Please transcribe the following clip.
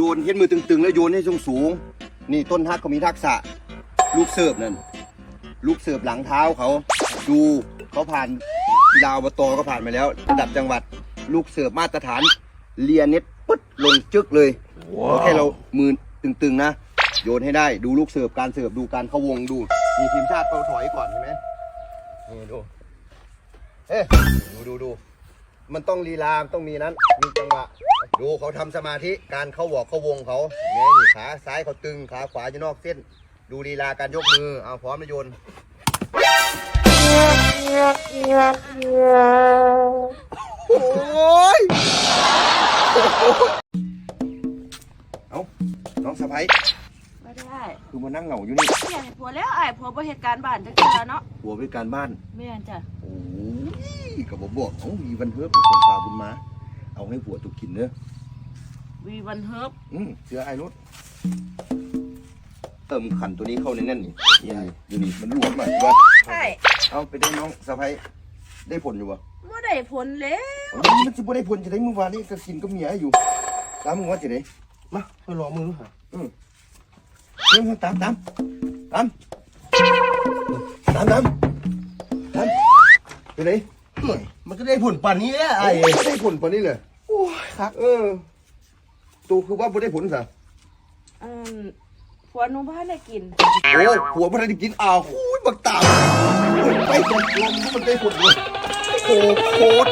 โยนเฮ็ดมือตึงๆ แล้วโยนให้สูงสูงนี่ต้นฮักเขามีทักษะ ลูกเสิร์ฟนั่นลูกเสิร์ฟหลังเท้าเขา ดูเขาผ่านกีฬาอบตก็ผ่านมาแล้ว ระดับจังหวัดลูกเสิร์ฟมาตรฐานเลียเน็ตปึ๊ดลงจึกเลยแค่เรามือตึงๆนะ โยนให้ได้ดูลูกเสิร์ฟการเสิร์ฟดูการเข้าวงดู มีทีมชาติเขาถอยก่อนใช่ไหมนี่ดูเอ๊ะดูดูดู มันต้องลีลามนต้องมีนั้น มีจังหวะ ดูเขาทำสมาธิการเข้าหวอกเข้าวงเขาเนี่ยนี่ขาซ้ายเขาตึงขาขวาอยู่นอกเส้น ดูลีลาการยกมือเอาพร้อมนะโยน โอ้ยเอาน้องสะพ้ยไม่ได้คือมานั่งเหงาอยู่นี่เมียให้ผัวแล้วไอ้ายผัวบ่เหตุการณ์บ้านจังซี่ล่ะเนาะหัวไปการบ้านแม่นจ้ะโอ้ยกับบอกบอกเอาวีวันเฮิร์บเป็นคนปลาบุญมา เอาให้ผัวตุกกินเนอะวีวันเฮิบอืมเสือไอ้รถเติมขันตัวนี้เข้าในนั่นนี่นี่ดูนี่มันรวมมาว่าใช่เอาไปได้น้องสะพ้ยได้ผลอยู่วะบ่ได้ผลแล้วมันจะบ่ได้ผลจะได้เมื่อวานนี้ก็กินก็เมียอยู่ ตามมึงว่าจะได้มาไปรอมือหาอืมเร็วๆตามตามตามตามตามตาม ไปไหนหน่อยมันก็ได้ผลป่านนี้แหละไอ้ไอ้ไม่ได้ผลปานนี้เลยโอ้ยครับเออตัวคือว่าบ่ได้ผลซะอืมผัวหนูบ้านได้กิน โอ้ผัวบ่ได้กินอ้าวหูยบักตามไปตรงลมมันได้ผลเลยโอ้โคตร